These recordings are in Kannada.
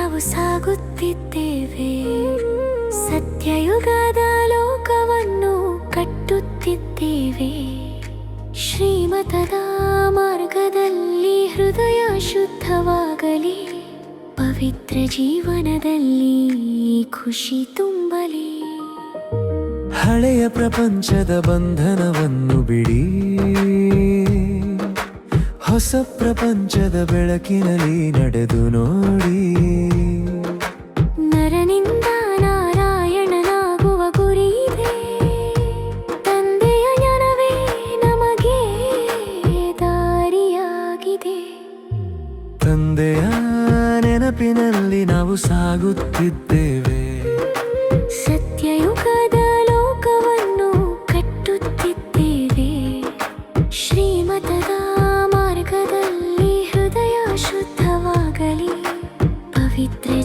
ನಾವು ಸಾಗುತ್ತಿದ್ದೇವೆ. ಸತ್ಯಯುಗದ ಲೋಕವನ್ನು ಕಟ್ಟುತ್ತಿದ್ದೇವೆ. ಶ್ರೀಮತದ ಮಾರ್ಗದಲ್ಲಿ ಹೃದಯ ಶುದ್ಧವಾಗಲಿ. ಪವಿತ್ರ ಜೀವನದಲ್ಲಿ ಖುಷಿ ತುಂಬಲಿ. ಹಳೆಯ ಪ್ರಪಂಚದ ಬಂಧನವನ್ನು ಬಿಡಿ. ಹೊಸ ಪ್ರಪಂಚದ ಬೆಳಕಿನಲ್ಲಿ ನಡೆದು ನೋಡಿ. ನರನಿಂದ ನಾರಾಯಣನಾಗುವ ಗುರಿ ಇದೆ. ತಂದೆಯ ಜ್ಞಾನವೇ ನಮಗೆ ದಾರಿಯಾಗಿದೆ. ತಂದೆಯ ನೆನಪಿನಲ್ಲಿ ನಾವು ಸಾಗುತ್ತಿದ್ದೇವೆ.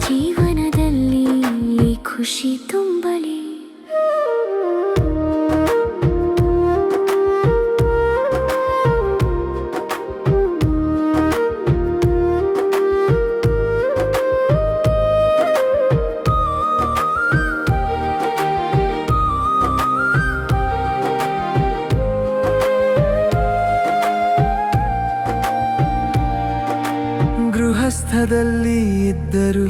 ಜೀವನದಲ್ಲಿ ಖುಷಿ ತುಂಬಲಿ. ಗೃಹಸ್ಥದಲ್ಲಿ ಇದ್ದರೂ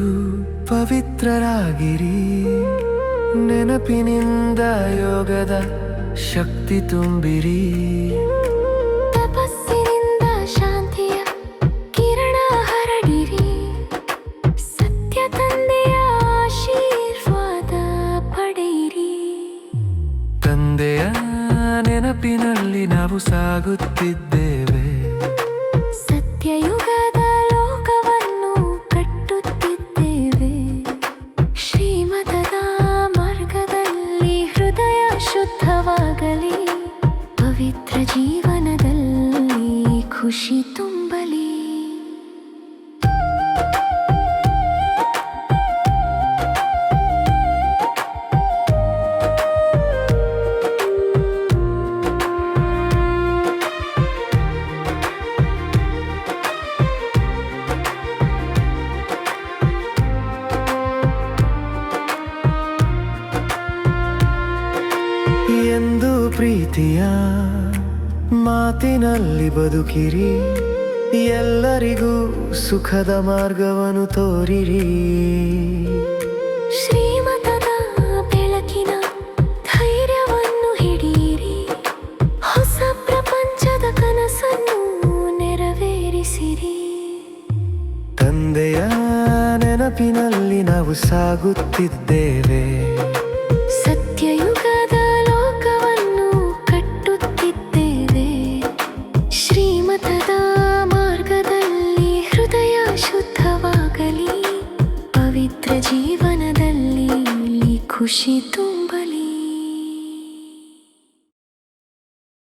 ಪವಿತ್ರರಾಗಿರಿ. ನೆನಪಿನಿಂದ ಯೋಗದ ಶಕ್ತಿ ತುಂಬಿರಿ. ತಪಸ್ಸಿನಿಂದ ಶಾಂತಿಯ ಕಿರಣ ಹರಡಿರಿ. ಸತ್ಯ ತಂದೆಯ ಆಶೀರ್ವಾದ ಪಡೆಯಿರಿ. ತಂದೆಯ ನೆನಪಿನಲ್ಲಿ ನಾವು ಸಾಗುತ್ತಿದ್ದೇವೆ ಶುದ್ಧವಾಗಲಿ ಪವಿತ್ರ ಎಂದು ಪ್ರೀತಿಯ ಮಾತಿನಲ್ಲಿ ಬದುಕಿರಿ. ಎಲ್ಲರಿಗೂ ಸುಖದ ಮಾರ್ಗವನ್ನು ತೋರಿರಿ. ಶ್ರೀಮತದ ಬೆಳಕಿನ ಧೈರ್ಯವನ್ನು ಹಿಡಿಯಿರಿ. ಹೊಸ ಪ್ರಪಂಚದ ಕನಸನ್ನು ನೆರವೇರಿಸಿರಿ. ತಂದೆಯ ನೆನಪಿನಲ್ಲಿ ನಾವು ಸಾಗುತ್ತಿದ್ದೇವೆ. ಸತ್ಯಯುಗದ ಜೀವನದಲ್ಲಿ ಖುಷಿ ತುಂಬ.